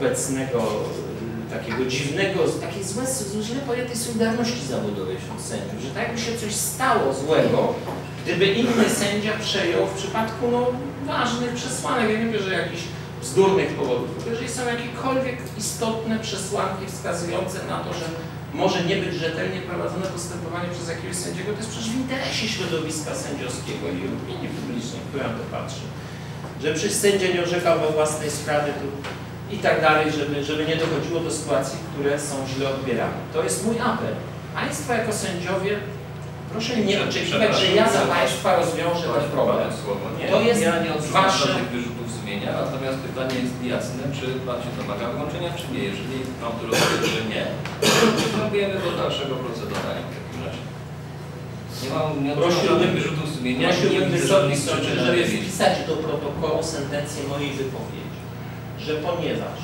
obecnego y, takiego dziwnego, takiej złe, źle pojętej solidarności zawodowej wśród sędziów, że tak jakby się coś stało złego, gdyby inny sędzia przejął w przypadku no, ważnych przesłanek, ja nie mówię, że jakichś bzdurnych powodów, tylko jeżeli są jakiekolwiek istotne przesłanki wskazujące na to, że może nie być rzetelnie prowadzone postępowanie przez jakiegoś sędziego, to jest przecież w interesie środowiska sędziowskiego i opinii publicznej, która to patrzy. Że przecież sędzia nie orzekał we własnej sprawie tu i tak dalej, żeby, żeby nie dochodziło do sytuacji, które są źle odbierane. To jest mój apel. Państwo jako sędziowie, proszę nie oczekiwać, że ja za Państwa rozwiążę ten problem. To jest ja nie wasze- żadnych wyrzutów sumienia, natomiast pytanie jest jasne, czy Pan się domaga wyłączenia, czy nie. Jeżeli Pan tu rozumie, że nie, to przystępujemy do dalszego procedowania w takim razie. Nie mam nie żadnych wyrzutów sumienia, nie widzę żadnych przyczyn żeby wpisać do protokołu sentencję mojej wypowiedzi, że ponieważ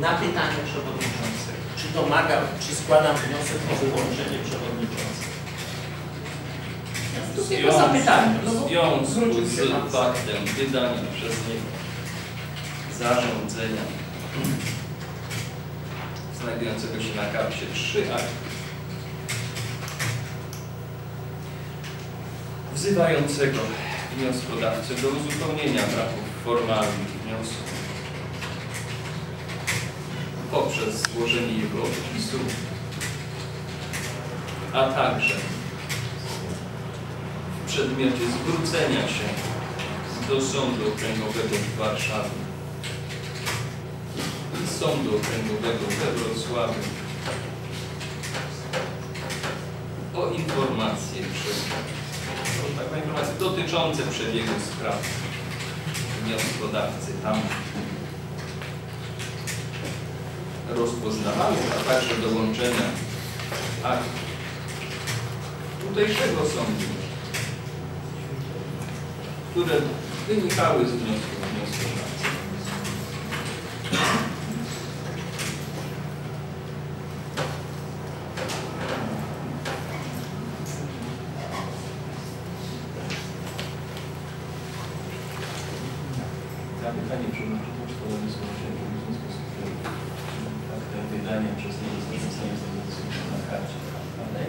na pytanie przewodniczącego, czy domagam, czy składam wniosek o wyłączenie przewodniczącego. W zapytanie. No, bo w związku z faktem wydania przez niego zarządzenia znajdującego się na karcie 3 akty wzywającego wnioskodawcę do uzupełnienia braków formalnych wniosku poprzez złożenie jego odpisu, a także w przedmiocie zwrócenia się do Sądu Okręgowego w Warszawie i Sądu Okręgowego we Wrocławiu o informacje przez o taką informacje dotyczące przebiegu spraw wnioskodawcy. Tam rozpoznawanych, a także dołączenia akt tutejszego sądu, które wynikały z wniosku wnioskodawcy. Zapytanie przewodniczącego powodu zgłoszenia w związku z tym wydania przez niego zostanie zaznaczone na karcie. Dalej.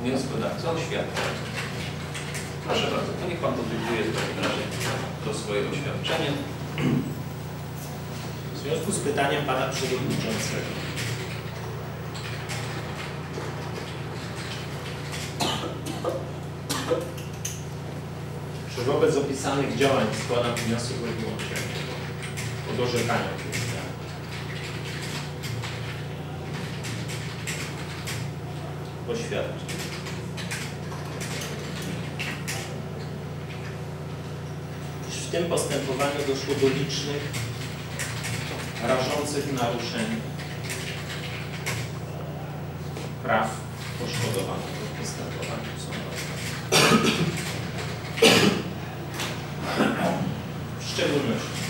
Wnioskodawca oświadcza. Proszę bardzo, to niech Pan podyktuje w takim razie to swoje oświadczenie. W związku z pytaniem Pana Przewodniczącego. Czy wobec opisanych działań składam wniosek o wyłączenie od orzekania Iż w tym postępowaniu doszło do licznych rażących naruszeń praw poszkodowanych w postępowaniu sądowym. W szczególności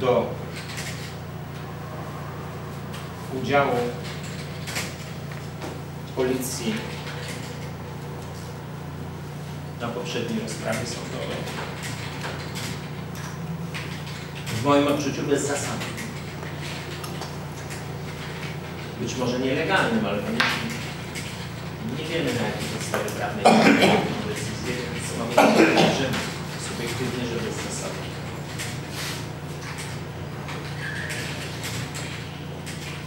do udziału policji na poprzedniej rozprawie sądowej. W moim odczuciu bezzasadnym. Być może nielegalnym, ale koniecznie. Nie wiemy na jakiej podstawie prawnej decyzję, więc mamy że subiektywnie, że bezzasadnie.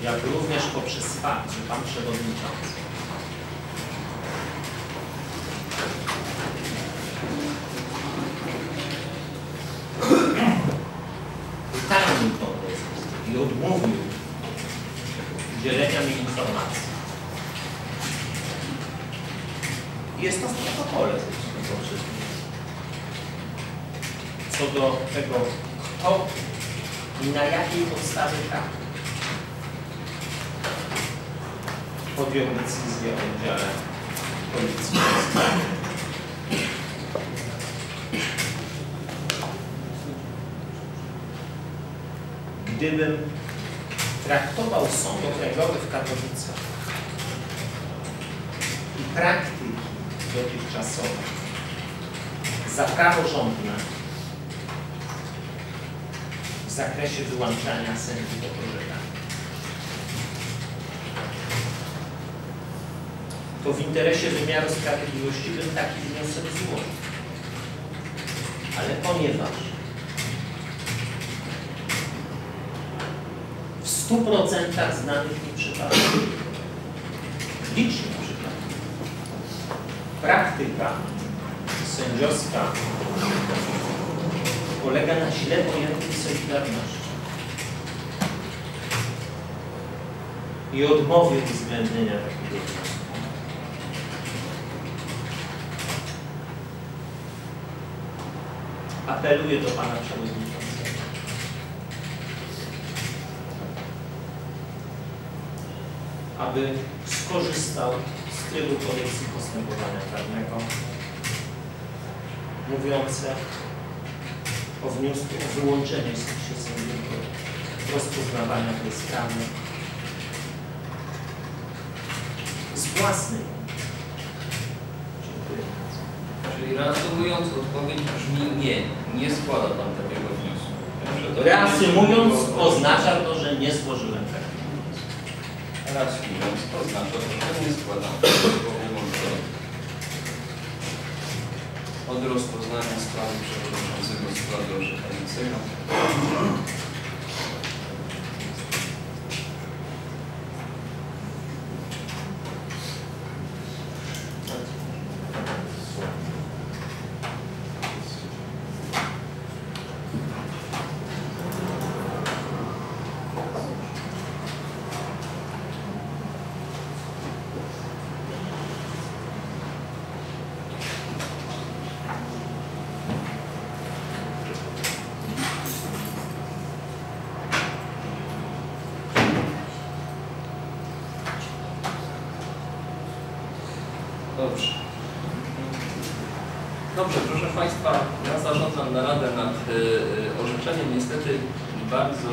Jak również poprzez fakt, że Pan Przewodniczący tą decyzję i odmówił udzielenia mi informacji. Jest to w protokole. Co do tego, kto i na jakiej podstawie prawnej podjął decyzję o udziale policji. Gdybym traktował sąd okręgowy w Katowicach i praktyki dotychczasowe za praworządne, zakresie wyłączania sędziów od orzekania. W interesie wymiaru sprawiedliwości bym taki wniosek złożył. Ale ponieważ w 100% znanych mi przypadków, licznych przypadków, praktyka sędziowska polega na źle pojętej solidarności i odmowie uwzględnienia takiego wniosku. Apeluję do Pana Przewodniczącego. aby skorzystał z trybu kodeksu postępowania karnego mówiące o wniosku o wyłączenie się sędziego rozpoznawania tej sprawy z własnej. Dziękuję bardzo. Czyli reasumując, odpowiedź brzmi nie, nie składa Pan takiego wniosku. To Reasumując, oznacza to, że nie złożyłem takiego wniosku. Reasumując, oznacza to, że nie składam takiego wyłączenia. Od rozpoznania sprawy przewodniczącego składu orzekającego. Dobrze. Dobrze, proszę Państwa, ja zarządzam naradę nad y, y, orzeczeniem. Niestety bardzo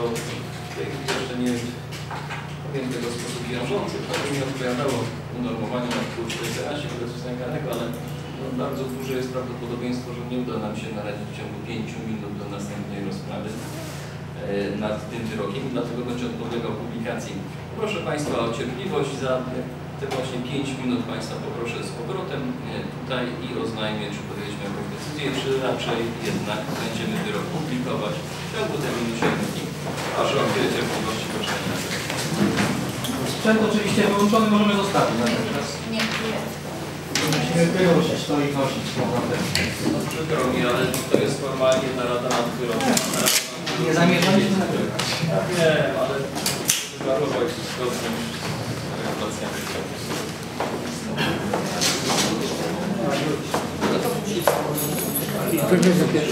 jeszcze nie powiem tego w sposób wiążący, to by nie odpowiadało unormowaniu artykułu 14 kodeksu sanitarnego, ale no, bardzo duże jest prawdopodobieństwo, że nie uda nam się naradzić w ciągu 5 minut do następnej rozprawy e, nad tym wyrokiem dlatego będzie odpowiadał publikacji. Proszę Państwa o cierpliwość za te właśnie 5 minut Państwa poproszę z powrotem e, tutaj i oznajmię, czy podjęliśmy jakąś decyzję, czy raczej jednak będziemy wyrok publikować w ciągu tej minuty. Proszę o chwilę cierpliwości, proszę. Sprzęt oczywiście wyłączony możemy zostawić na ten czas. Nie, nie. Musimy wyłączyć to i nosić z powrotem. No, przykro mi, ale to jest formalnie narada nad wyrokiem. Nie zamierzaliśmy nagrywać. Ja wiem, ale zachować zgodnie z regulacjami. Klapkę zamykam.